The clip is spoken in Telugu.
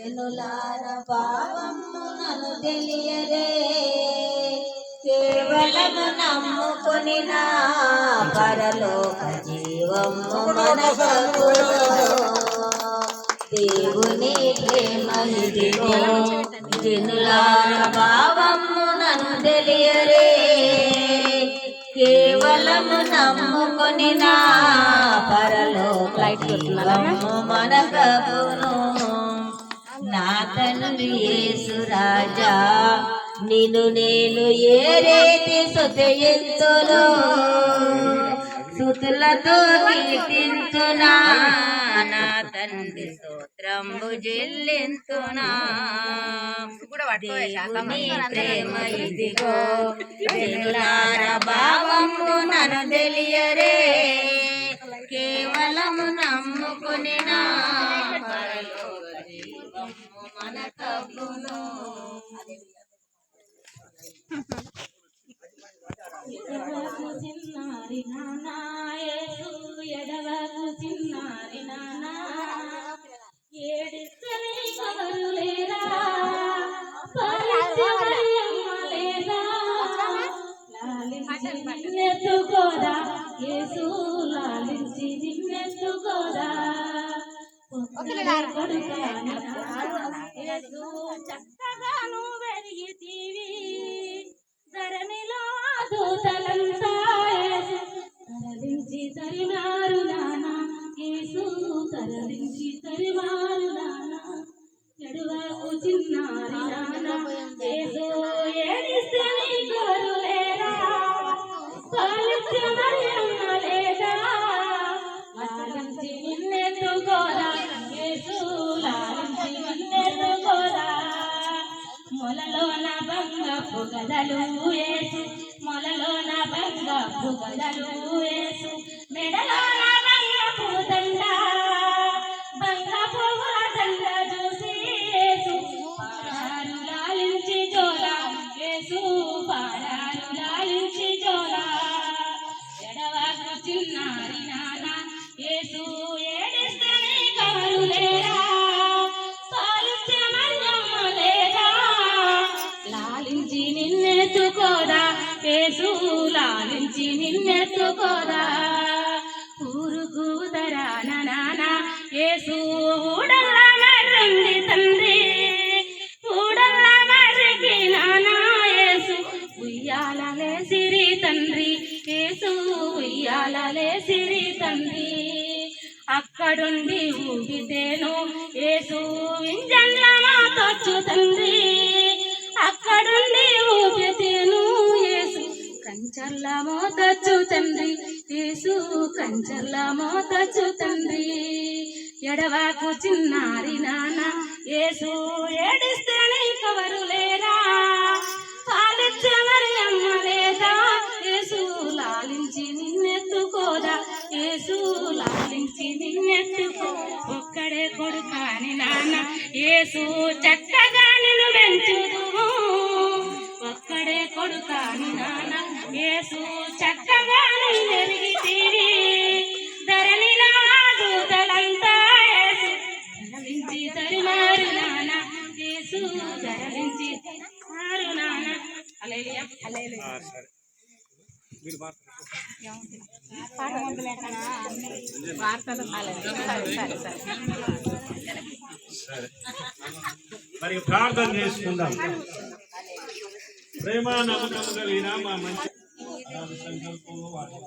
జనులార భావము నన్ను తెలియరే కేవలము నమ్ముకుని నా పరలోక జీవము మనకు దేవుని ప్రేమ ఇదిగో జనులార భావము నన్ను తెలియరే కేవలము నమ్ముకొని నా పరలోక జీవము మనకపును నా తండ్రి రాజా. నిన్ను నేను ఏ రేతి సుతయింతును సుతులతో కీర్తించునా నా తండ్రి స్తోత్రంబు జిల్లింతునా దేవుని ప్రేమ ఇదిగో జనులార భావము నన్ను తెలియరే. కేవలము నమ్ముకుని నా జీవము మనకప్పును చక్కగాను వెరిగితీవి ధరణిలో దూతలంతా తరలించి తరిమారు నానా యేసు తరలించి తరిమారు నానా చిన్నారి నానా యేసు ఏడిస్తే లేరా మొలలోన బంగపు గదలు వేసు మొలలోన బంగపు గదలు వేసు. మెడలోన బంగపు దండ బంగపు దండ చూసి వేసు పాడారు లాలించి జోలా వేసు పాడారు లాలించి జోలా ఎడవకు చిన్నారి నాన్న వేసు ఏడిస్తే కవరు లేరా? నిన్నెత్తుకోదా యేసు నిన్నెత్తుకోదా ఊరు ఉదరాన నానా ఏసు ఊడల్లా మర్రండి తండ్రి. ఊడల్లా మర్రికి నానా ఏసు ఉయ్యాలలే సిరి తండ్రి. ఏసు ఉయ్యాలలే సిరి తండ్రి. అక్కడుండి ఊగితేను ఏసు కంచెల్లామో తచ్చు తండ్రి యేసు కంచెల్లామో తచ్చు తండ్రి ఎడవాకు చిన్నారి నాన్న యేసు ఏడిస్తే కవరు లేరా? పాలిచ్చే మరి అమ్మ లేదా? యేసు లాలించి నిన్నెత్తుకోదా? యేసు లాలించి నిన్నెత్తుకో. ఒక్కడే కొడుకాని నాన్న యేసు చక్క మాట్లాడండి. పాట మొదలెట్టనా వార్తలు సరే. సరే సరే సరే. మరి ప్రార్థన చేసుకుందాం. ప్రేమ నమ్మకం కలిగిన మా మంచి సంకల్పంలో వాటి